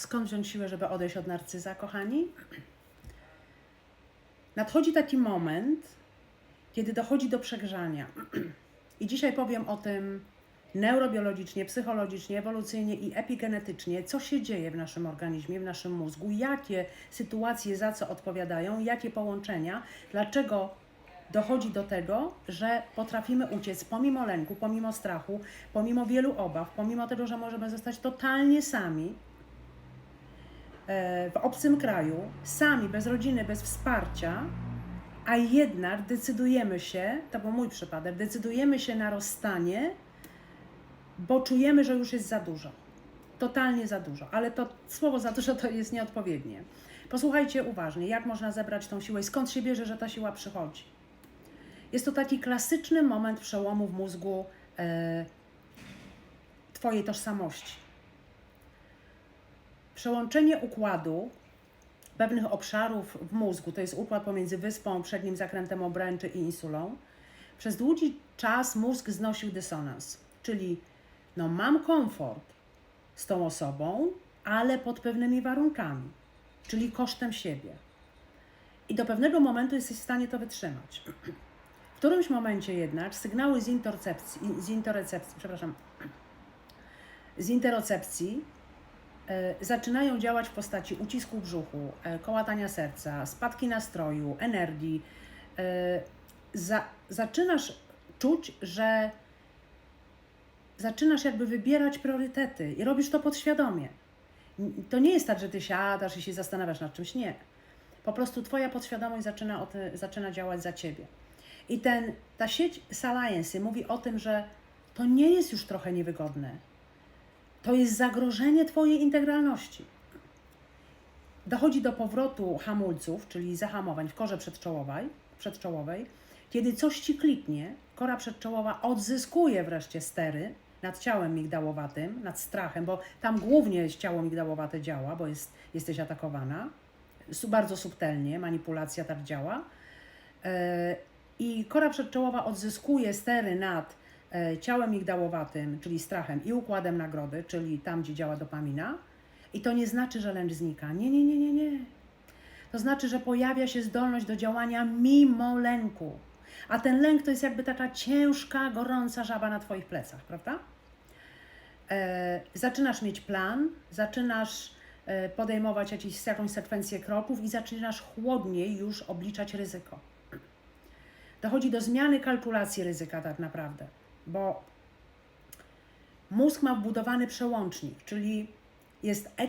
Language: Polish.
Skąd wziąć siłę, żeby odejść od narcyza, kochani? Nadchodzi taki moment, kiedy dochodzi do przegrzania. I dzisiaj powiem o tym neurobiologicznie, psychologicznie, ewolucyjnie i epigenetycznie, co się dzieje w naszym organizmie, w naszym mózgu, jakie sytuacje za co odpowiadają, jakie połączenia, dlaczego dochodzi do tego, że potrafimy uciec pomimo lęku, pomimo strachu, pomimo wielu obaw, pomimo tego, że możemy zostać totalnie sami w obcym kraju, sami, bez rodziny, bez wsparcia, a jednak decydujemy się, to był mój przypadek, decydujemy się na rozstanie, bo czujemy, że już jest za dużo. Totalnie za dużo, ale to słowo za dużo to jest nieodpowiednie. Posłuchajcie uważnie, jak można zebrać tą siłę i skąd się bierze, że ta siła przychodzi. Jest to taki klasyczny moment przełomu w mózgu e, Twojej tożsamości. Przełączenie układu pewnych obszarów w mózgu, to jest układ pomiędzy wyspą, przednim zakrętem obręczy i insulą, przez długi czas mózg znosił dysonans, czyli no mam komfort z tą osobą, ale pod pewnymi warunkami, czyli kosztem siebie. I do pewnego momentu jesteś w stanie to wytrzymać. W którymś momencie jednak sygnały z intercepcji, z interocepcji, przepraszam, z interocepcji zaczynają działać w postaci ucisku brzuchu, e, kołatania serca, spadki nastroju, energii. E, za, zaczynasz czuć, że zaczynasz jakby wybierać priorytety i robisz to podświadomie. To nie jest tak, że ty siadasz i się zastanawiasz nad czymś, nie. Po prostu twoja podświadomość zaczyna, zaczyna działać za ciebie. I ten, ta sieć Salience mówi o tym, że to nie jest już trochę niewygodne. To jest zagrożenie Twojej integralności. Dochodzi do powrotu hamulców, czyli zahamowań w korze przedczołowej, przedczołowej. Kiedy coś Ci kliknie, kora przedczołowa odzyskuje wreszcie stery nad ciałem migdałowatym, nad strachem, bo tam głównie ciało migdałowate działa, bo jest, jesteś atakowana. Bardzo subtelnie, manipulacja tak działa. E, I kora przedczołowa odzyskuje stery nad ciałem migdałowatym, czyli strachem i układem nagrody, czyli tam, gdzie działa dopamina. I to nie znaczy, że lęk znika. Nie, nie, nie, nie, nie. To znaczy, że pojawia się zdolność do działania mimo lęku. A ten lęk to jest jakby taka ciężka, gorąca żaba na Twoich plecach, prawda? E, zaczynasz mieć plan, zaczynasz e, podejmować jakieś, jakąś sekwencję kroków i zaczynasz chłodniej już obliczać ryzyko. Dochodzi do zmiany kalkulacji ryzyka tak naprawdę, bo mózg ma wbudowany przełącznik, czyli jest